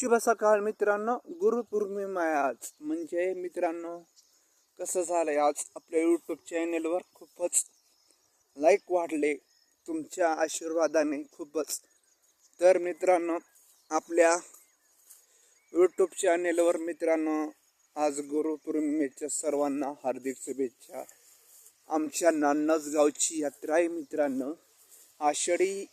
शुभ सकाळ मित्रांनो. गुरुपौर्णिमा आहे आज. म्हणजे मित्रांनो कसं झालंय आज आपल्या यूट्यूब चॅनेलवर खूपच लाईक वाढले. तुमच्या आशीर्वादाने खूपच. तर मित्रांनो आपल्या यूट्यूब चॅनेलवर मित्रांनो आज गुरुपौर्णिमेच्या सर्वांना हार्दिक शुभेच्छा. आमच्या नान्नज गावची यात्रा आहे मित्रांनो. आषाढी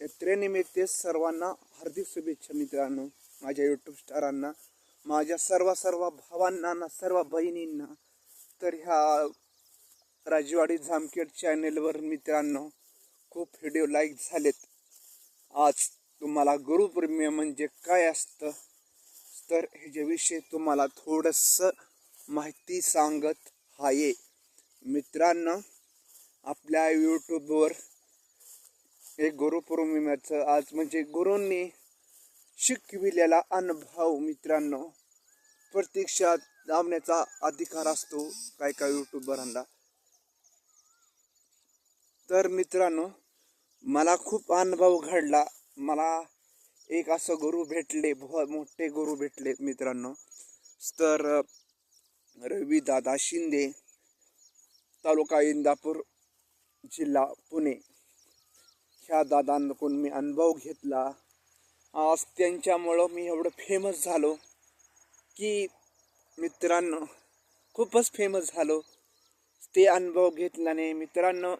यात्रेनिमित्त सर्वांना हार्दिक शुभेच्छा मित्रांनो माझ्या यूट्यूब स्टारांना माझ्या सर्व सर्व भावांना ना सर्व बहिणींना. तर ह्या राजवाडी जामखेड चॅनेलवर मित्रांनो खूप व्हिडिओ लाईक झालेत. आज तुम्हाला गुरुपौर्णिमा म्हणजे काय असतं? तर ह्याच्याविषयी तुम्हाला थोडंसं माहिती सांगत आहे मित्रांनो आपल्या यूट्यूबवर एक गुरुपौर्णिमेचं आज म्हणजे गुरूंनी शिकविलेला अनुभव मित्रांनो प्रत्यक्षात लावण्याचा अधिकार असतो काय काय युट्यूबरांना. तर मित्रांनो मला खूप अनुभव घडला. मला एक असं गुरु भेटले भ- मोठे गुरु भेटले मित्रांनो. तर रवी दादा शिंदे तालुका इंदापूर जिल्हा पुणे. ह्या दादांकडून मी अनुभव घेतला. आज त्यांच्यामुळं मी एवढं फेमस झालो की मित्रांनो खूपच फेमस झालो. ते अनुभव घेतल्याने मित्रांनो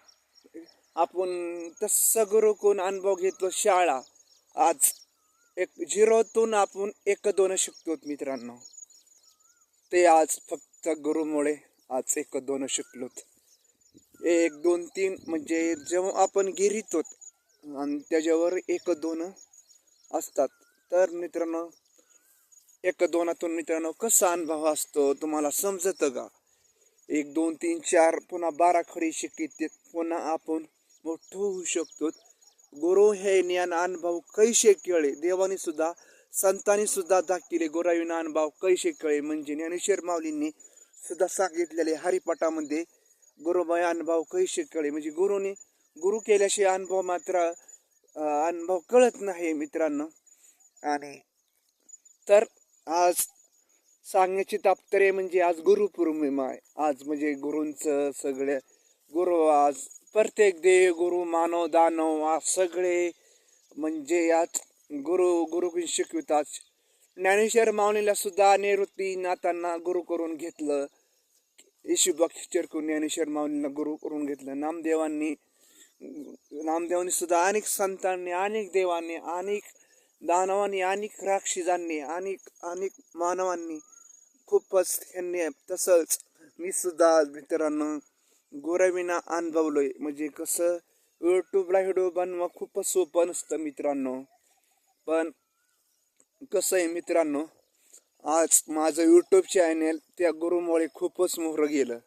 आपण तसं गुरुकडून अनुभव घेतो? शाळा. आज एक झिरोतून आपण एक दोन शिकतो मित्रांनो. ते आज फक्त गुरुमुळे आज एक दोन शिकलोत. एक दोन तीन म्हणजे जेव्हा आपण गिरीतोत आणि त्याच्यावर एक दोन असतात. तर मित्रांनो एक दोनातून मित्रांनो कसा अनुभव असतो तुम्हाला समजतं का? एक दोन तीन चार पुन्हा बारा खडी शिकित पुन्हा आपण मोठं होऊ शकतो. गुरु हे ज्ञान अनुभव कैसे केळे देवाने सुद्धा संतांनी सुद्धा दाखिले गुराविना अनुभव कैसे कळे म्हणजे ज्ञानेश्वर माऊलींनी सुद्धा सांगितलेले हरिपाठामध्ये गुरुबाई अनुभव कैसे कळे म्हणजे गुरुने गुरु केल्याशिवाय अनुभव मात्र अनुभव कळत नाही मित्रांनो. आणि तर आज सांगण्याची तात्पर्य म्हणजे आज गुरुपौर्णिमा आहे. आज म्हणजे गुरूंचं सगळे गुरु आज प्रत्येक देव गुरु मानव दानव आज सगळे म्हणजे आज गुरु गुरु शिकवितात. ज्ञानेश्वर माऊलीला सुद्धा निवृत्ती नातांना गुरु करून घेतलं. येशुबा करून ज्ञानेश्वर माऊलीला गुरु करून घेतलं. नामदेवांनी नामदेवांनी सुद्धा अनेक संतांनी अनेक देवांनी अनेक दानवांनी अनेक राक्षसांनी अनेक अनेक मानवांनी खूपच ह्यांनी तसंच मी सुद्धा मित्रांनो गोरविना अनुभवलोय. म्हणजे कसं यूट्यूबला व्हिडिओ बनवा खूपच सोपं नसतं मित्रांनो. पण कसं आहे मित्रांनो आज माझं यूट्यूब चॅनेल त्या गुरुमुळे खूपच मोहरं गेलं.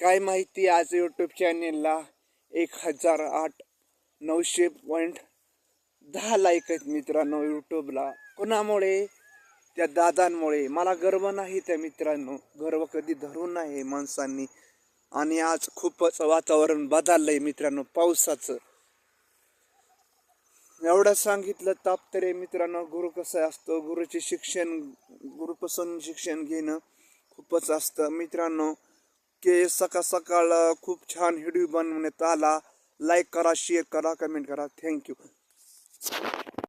काय माहिती आज यूट्यूब चॅनेलला एक हजार आठ नऊशे पॉईंट दहा लाईक आहेत मित्रांनो यूट्यूबला कोणामुळे? त्या दादांमुळे. मला गर्व नाही त्या मित्रांनो. गर्व कधी धरून नाही माणसांनी. आणि आज खूपच वातावरण बदललंय मित्रांनो पावसाचं. एवढं सांगितलं ताप तरी मित्रांनो. गुरु कसं असतं? गुरुचे शिक्षण गुरुपासून शिक्षण घेणं खूपच असतं मित्रांनो. के सकाळ सकाळ खूप छान व्हिडिओ बनवण्यात आला. लाईक करा शेअर करा कमेंट करा. थँक्यू